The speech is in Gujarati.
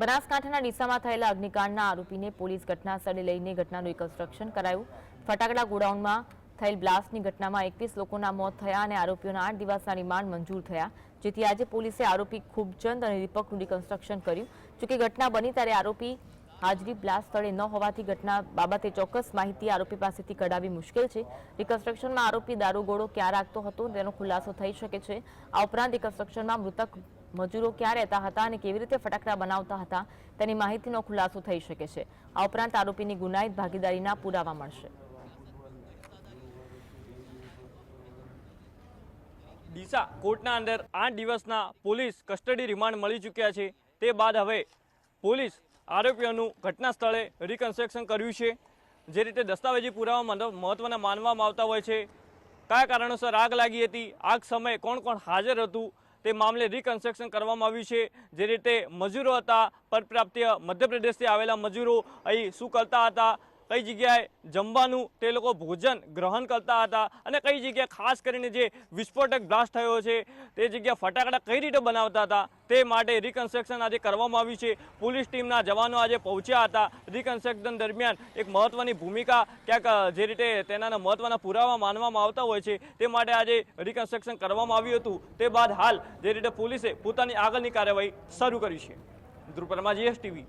બનાસકાંઠાના ડીસામાં થયેલા અગ્નિકાંડના આરોપીને પોલીસ ઘટના સ્થળે લઈને ઘટનાનું રિકન્સ્ટ્રક્શન કરાયું. ફટાકડા ગોડાઉનમાં થયેલ બ્લાસ્ટની ઘટનામાં એકવીસ લોકોના મોત થયા અને આરોપીઓના આઠ દિવસના રિમાન્ડ મંજૂર થયા, જેથી આજે પોલીસે આરોપી ખૂબચંદ અને દીપકનું રિકન્સ્ટ્રક્શન કર્યું. જોકે ઘટના બની ત્યારે આરોપી હાજરી બ્લાસ્ટ સ્થળે ન હોવાથી ઘટના બાબતે ચોક્કસ માહિતી આરોપી પાસેથી કઢાવી મુશ્કેલ છે. રિકન્સ્ટ્રક્શનમાં આરોપી દારૂગોળો ક્યાં રાખતો હતો તેનો ખુલાસો થઈ શકે છે. આ ઉપરાંત રિકન્સ્ટ્રક્શનમાં મૃતક મજૂરો ક્યાં રહેતા હતા અને કેવી રીતે ફટાકડા બનાવતા હતા, તેની માહિતીનો ખુલાસો થઈ શકે છે. આ ઉપરાંત આરોપીની ગુનાહિત ભાગીદારીના પુરાવા મળશે. ડીસા કોર્ટના અંદર આઠ દિવસના પોલીસ કસ્ટડી રિમાન્ડ મળી ચૂક્યા છે. તે બાદ હવે પોલીસ આરોપીઓનું ઘટના સ્થળે રિકન્સ્ટ્રક્શન કર્યું છે. જે રીતે દસ્તાવેજી પુરાવા મહત્વ- મહત્વના માનવામાં આવતા હોય છે. કયા કારણોસર આગ લાગી હતી, આગ સમયે કોણ કોણ હાજર હતું તે મામલે રિકન્સ્ટ્રક્શન કરવામાં આવ્યું છે. જે રીતે મજૂરો હતા પરપ્રાપ્ય મધ્યપ્રદેશથી આવેલા મજૂરો અહીં શું કરતા હતા? કઈ જગ્યાએ જમવાનું તે લોકો ભોજન ગ્રહણ કરતા હતા અને કઈ જગ્યાએ ખાસ કરીને જે વિસ્ફોટક બ્લાસ્ટ થયો છે, તે જગ્યા ફટાકડા કઈ રીતે બનાવતા હતા, તે માટે રિકન્સ્ટ્રક્શન આજે કરવામાં આવ્યું છે. પોલીસ ટીમના જવાનો આજે પહોંચ્યા હતા. રિકન્સ્ટ્રક્શન દરમિયાન એક મહત્ત્વની ભૂમિકા ક્યાંક જે રીતે તેના મહત્ત્વના પુરાવા માનવામાં આવતા હોય છે, તે માટે આજે રિકન્સ્ટ્રક્શન કરવામાં આવ્યું હતું. તે બાદ હાલ જે રીતે પોલીસે પોતાની આગળની કાર્યવાહી શરૂ કરી છે. ધ્રુવ પરમા જીએસટીવી